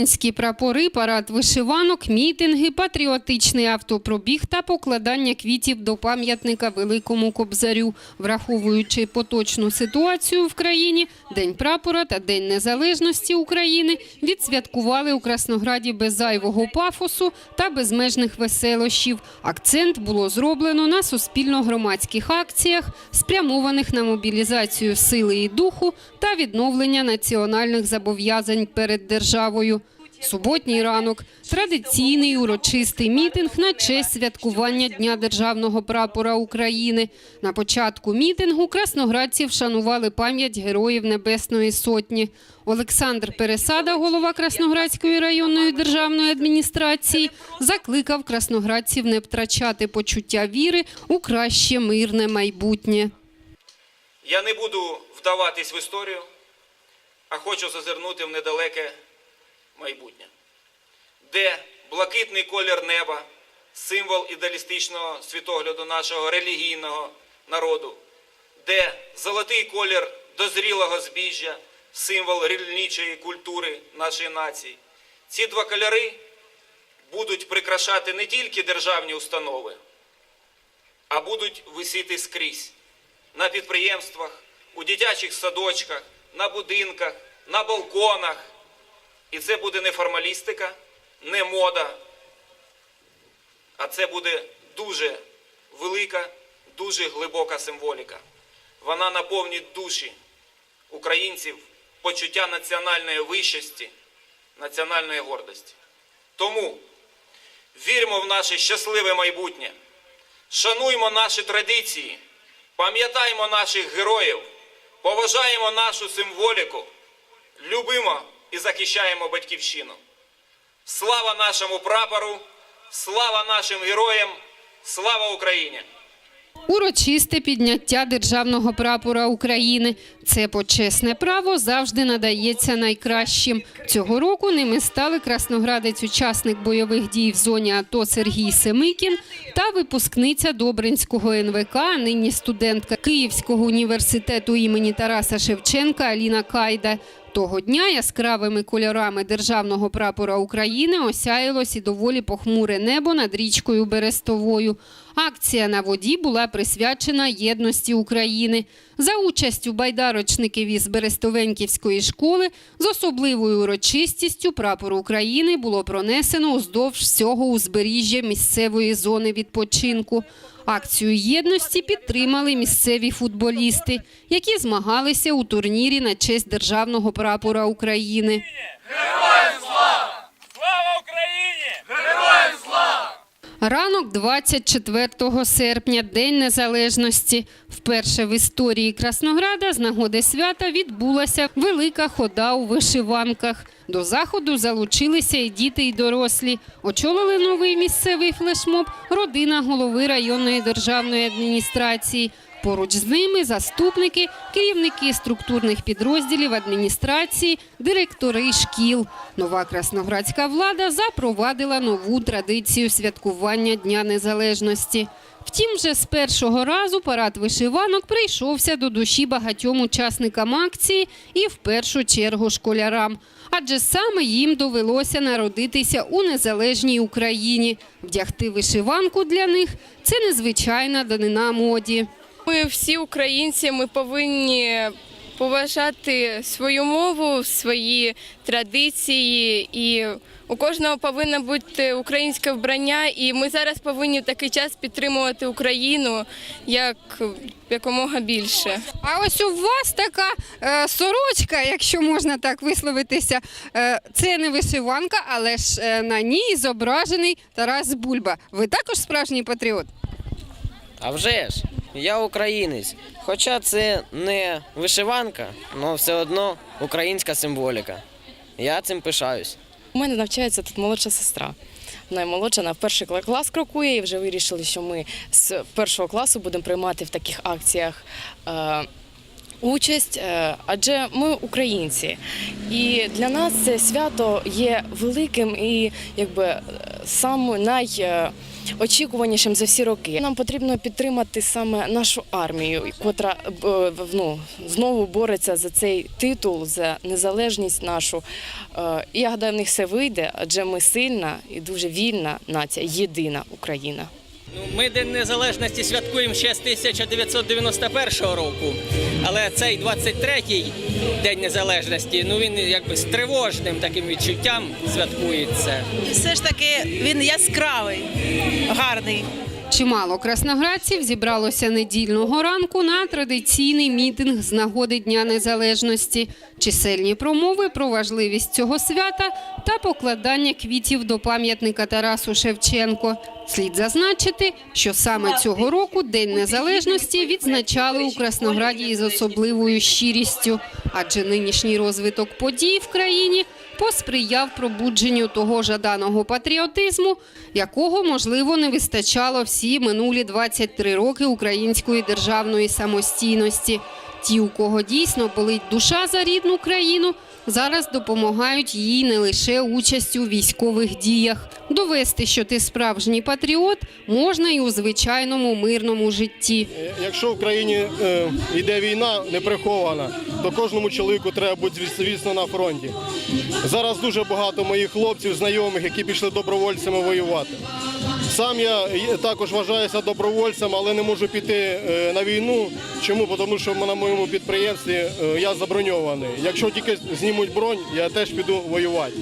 Українські прапори, парад вишиванок, мітинги, патріотичний автопробіг та покладання квітів до пам'ятника Великому Кобзарю. Враховуючи поточну ситуацію в країні, День прапора та День Незалежності України відсвяткували у Краснограді без зайвого пафосу та безмежних веселощів. Акцент було зроблено на суспільно-громадських акціях, спрямованих на мобілізацію сили і духу та відновлення національних зобов'язань перед державою. Суботній ранок традиційний урочистий мітинг на честь святкування Дня державного прапора України. На початку мітингу красноградці вшанували пам'ять героїв Небесної Сотні. Олександр Пересада, голова Красноградської районної державної адміністрації, закликав красноградців не втрачати почуття віри у краще мирне майбутнє. Я не буду вдаватись в історію, а хочу зазирнути в недалеке майбутнє, де блакитний колір неба, символ ідеалістичного світогляду нашого релігійного народу, де золотий колір дозрілого збіжжя, символ рільничої культури нашої нації. Ці два кольори будуть прикрашати не тільки державні установи, а будуть висіти скрізь на підприємствах, у дитячих садочках, на будинках, на балконах. І це буде не формалістика, не мода, а це буде дуже велика, дуже глибока символіка. Вона наповнить душі українців почуття національної вищості, національної гордості. Тому віримо в наше щасливе майбутнє, шануймо наші традиції, пам'ятаємо наших героїв, поважаємо нашу символіку, любимо і захищаємо батьківщину. Слава нашому прапору, слава нашим героям, слава Україні! Урочисте підняття державного прапора України. Це почесне право завжди надається найкращим. Цього року ними стали красноградець, учасник бойових дій в зоні АТО Сергій Семикін та випускниця Добринського НВК, нині студентка Київського університету імені Тараса Шевченка Аліна Кайда. Того дня яскравими кольорами державного прапора України осяялось і доволі похмуре небо над річкою Берестовою. Акція на воді була присвячена єдності України. За участю байдарочників із Берестовенківської школи з особливою урочистістю прапор України було пронесено уздовж всього узбережжя місцевої зони відпочинку. Акцію єдності підтримали місцеві футболісти, які змагалися у турнірі на честь державного прапора України. Слава Ранок 24 серпня, День Незалежності. Вперше в історії Краснограда з нагоди свята відбулася велика хода у вишиванках. До заходу залучилися і діти, і дорослі. Очолили новий місцевий флешмоб родина голови районної державної адміністрації. Поруч з ними заступники, керівники структурних підрозділів адміністрації, директори шкіл. Нова красноградська влада запровадила нову традицію святкування Дня Незалежності. Втім, вже з першого разу парад вишиванок прийшовся до душі багатьом учасникам акції і в першу чергу школярам. Адже саме їм довелося народитися у незалежній Україні. Вдягти вишиванку для них це незвичайна данина моді. Ми всі українці, ми повинні поважати свою мову, свої традиції, і у кожного повинно бути українське вбрання. І ми зараз повинні в такий час підтримувати Україну як якомога більше. А ось у вас така е, сорочка, якщо можна так висловитися. Е, це не вишиванка, але ж е, на ній зображений Тарас Бульба. Ви також справжній патріот? А вже ж, я українець. Хоча це не вишиванка, але все одно українська символіка. Я цим пишаюсь. У мене навчається тут молодша сестра. Вона молодша, на перший клас крокує і вже вирішили, що ми з першого класу будемо приймати в таких акціях. Е, Участь, е, адже ми українці, і для нас це свято є великим і якби е, саме най, е, найочікуванішим за всі роки. Нам потрібно підтримати саме нашу армію, котра е, ну, знову бореться за цей титул, за незалежність нашу. Е, І я гадаю, в них все вийде, адже ми сильна і дуже вільна нація, єдина Україна. Ну, Ми День Незалежності святкуємо ще з 1991 року, але цей 23-й День Незалежності, ну він якби з тривожним таким відчуттям святкується. все ж таки він яскравий, гарний. Чимало красноградців зібралося недільного ранку на традиційний мітинг з нагоди Дня Незалежності, чисельні промови про важливість цього свята та покладання квітів до пам'ятника Тарасу Шевченко. Слід зазначити, що саме цього року День Незалежності відзначали у Краснограді із особливою щирістю, адже нинішній розвиток подій в країні посприяв пробудженню того жаданого патріотизму, якого, можливо, не вистачало всі минулі 23 роки української державної самостійності. Ті, у кого дійсно болить душа за рідну країну, зараз допомагають їй не лише участю у військових діях. Довести, що ти справжній патріот, можна і у звичайному мирному житті. Е, Якщо в країні е, йде війна неприхована, то кожному чоловіку треба бути звісно на фронті. Зараз дуже багато моїх хлопців, знайомих, які пішли добровольцями воювати. Сам я також вважаюся добровольцем, але не можу піти е, на війну. Чому? Тому що на моєму підприємстві е, я заброньований. Якщо тільки знімуть бронь, я теж піду воювати.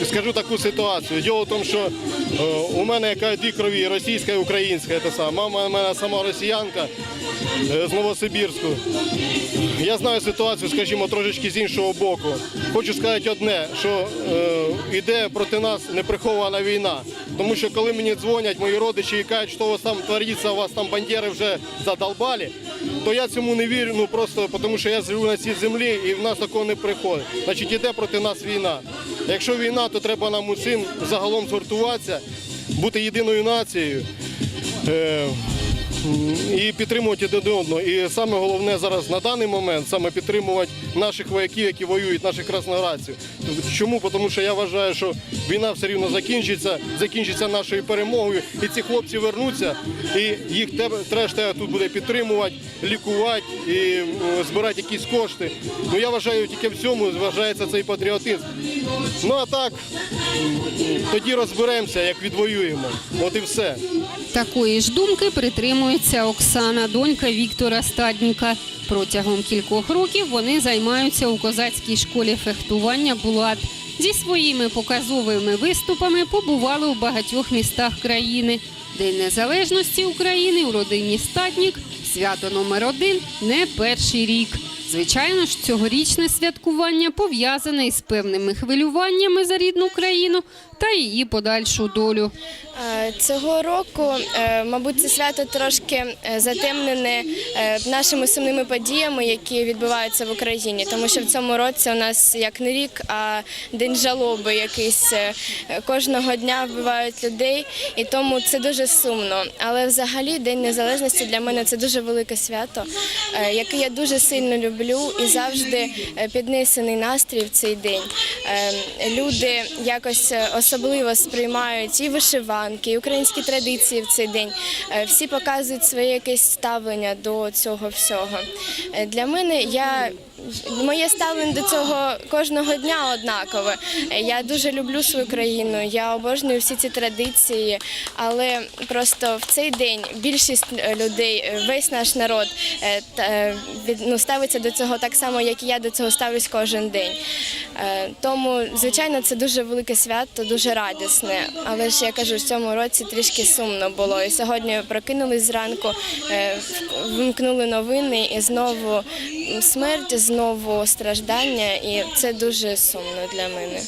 Е, Скажу таку ситуацію. Діло в тому, що у мене яка дві крові російська і українська. Це сама. Мама в мене сама росіянка з Новосибірську. Я знаю ситуацію, скажімо, трошечки з іншого боку. Хочу сказати одне, що йде проти нас неприхована війна. Тому що коли мені дзвонять мої родичі і кажуть, що у вас там твориться, у вас там бандери вже задолбали, то я цьому не вірю, ну просто тому що я живу на цій землі і в нас такого не приходить. Значить, іде проти нас війна. Якщо війна, то треба нам усім загалом згуртуватися, бути єдиною нацією. І підтримувати один одного. І саме головне зараз на даний момент саме підтримувати наших вояків, які воюють, наших красноградців. Чому? Тому що я вважаю, що війна все рівно закінчиться, закінчиться нашою перемогою, і ці хлопці вернуться, і їх треба тут буде підтримувати, лікувати і збирати якісь кошти. Ну я вважаю, тільки в цьому вважається цей патріотизм. Ну а так тоді розберемося, як відвоюємо. От і все. Такої ж думки притримується Оксана, донька Віктора Стадніка. Протягом кількох років вони займаються у козацькій школі фехтування Булат. Зі своїми показовими виступами побували у багатьох містах країни. День Незалежності України у родині Стаднік свято номер один не перший рік. Звичайно ж, цьогорічне святкування пов'язане із певними хвилюваннями за рідну країну та її подальшу долю. Е, Цього року, е, мабуть, це свято трошки е, затемнене нашими сумними подіями, які відбуваються в Україні, тому що в цьому році у нас як не рік, а день жалоби якийсь кожного дня вбивають людей, і тому це дуже сумно. Але взагалі День Незалежності для мене це дуже велике свято, яке я дуже сильно люблю і завжди піднесений настрій в цей день. Люди якось е, особливо сприймають і вишиванки, і українські традиції в цей день. Е, Всі показують своє якесь ставлення до цього всього. Е, Для мене я моє ставлення до цього кожного дня однакове. Я дуже люблю свою країну, я обожнюю всі ці традиції, але просто в цей день більшість людей, весь наш народ е, е, ну, ставиться до цього так само, як і я до цього ставлюсь кожен день. Е, Тому, звичайно, це дуже велике свято, дуже радісне. Але ж я кажу, в цьому році трішки сумно було. І сьогодні прокинулись зранку, вимкнули новини, і знову смерть, знову страждання, і це дуже сумно для мене.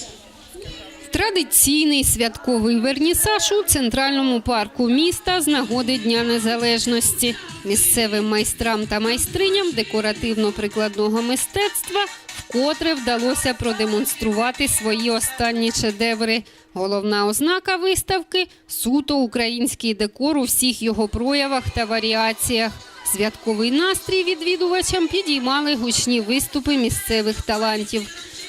Традиційний святковий вернісаж у центральному парку міста з нагоди Дня Незалежності. Місцевим майстрам та майстриням декоративно-прикладного мистецтва вкотре вдалося продемонструвати свої останні шедеври. Головна ознака виставки суто український декор у всіх його проявах та варіаціях. Святковий настрій відвідувачам підіймали гучні виступи місцевих талантів.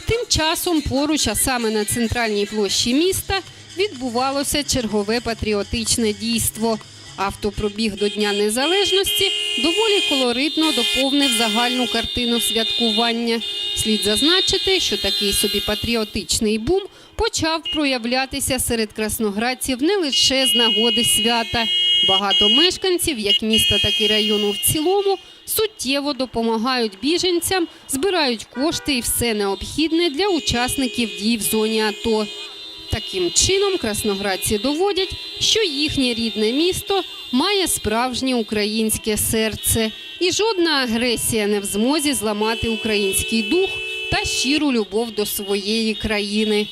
Тим часом поруч, а саме на центральній площі міста, відбувалося чергове патріотичне дійство. Автопробіг до Дня Незалежності доволі колоритно доповнив загальну картину святкування. Слід зазначити, що такий собі патріотичний бум почав проявлятися серед красноградців не лише з нагоди свята. Багато мешканців, як міста, так і району в цілому, суттєво допомагають біженцям, збирають кошти і все необхідне для учасників дій в зоні АТО. Таким чином красноградці доводять, що їхнє рідне місто має справжнє українське серце, і жодна агресія не в змозі зламати український дух та щиру любов до своєї країни.